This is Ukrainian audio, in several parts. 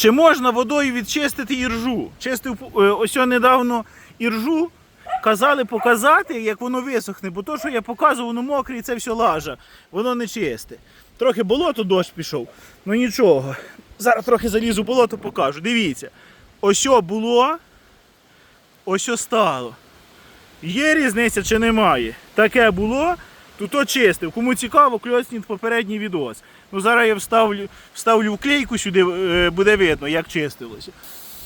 Чи можна водою відчистити іржу? Чистив е, ось недавно іржу. Казали показати, як воно висохне, бо то, що я показував, воно мокре і це все лажа. Воно не чисте. Трохи болото дощ пішов. Ну нічого. Зараз трохи залізу болото покажу. Дивіться. Ось було, ось стало. Є різниця чи немає? Таке було, то то чистив. Кому цікаво, кльосніть попередній відос. Ну зараз я вставлю, вставлю вклейку сюди, е, буде видно, як чистилося.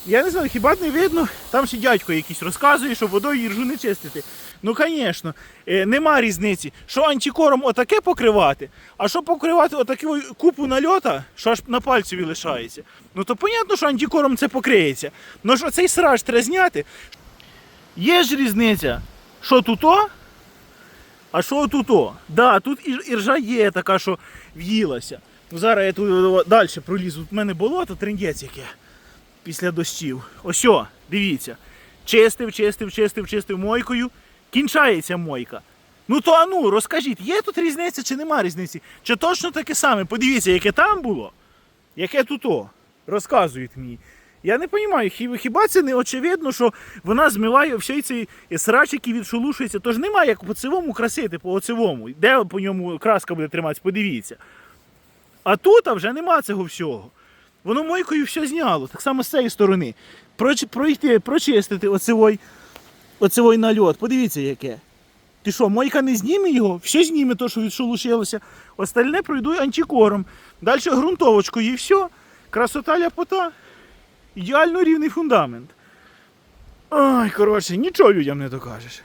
Я не знаю, хіба не видно, там ще дядько якийсь розказує, що водою їржу не чистити. Ну, звісно, е, нема різниці, що антикором отаке покривати, а що покривати отаку купу нальота, що аж на пальцеві лишається. Ну то понятно, що антикором це покриється. Ну що цей сраж треба зняти. Є ж різниця, що тут-о, а що тут-о. Да, тут іржа є така, що в'їлася. Ну, зараз я тут далі пролізу. Тут в мене болото, трендець яке після дощів. Ось, о, дивіться. Чистив, чистив, чистив, чистив мойкою. Кінчається мойка. Ну то ану, розкажіть, є тут різниця чи нема різниці? Чи точно таке саме? Подивіться, яке там було, яке тут о. Розказують мені. Я не розумію, хіба, це не очевидно, що вона змиває всі ці срач, які. Тож немає як по цивому красити, по оцевому. Де по ньому краска буде триматися, подивіться. А тут а вже нема цього всього. Воно мойкою все зняло, так само з цієї сторони. Пройти, прочистити оцевой, оцевой нальот. Подивіться, яке. Ти що, мойка не зніме його? Все зніме то, що відшелушилося. Остальне пройду антикором. Далі ґрунтовочкою і все. Красота ляпота. Ідеально рівний фундамент. Ой, коротше, нічого людям не докажеш.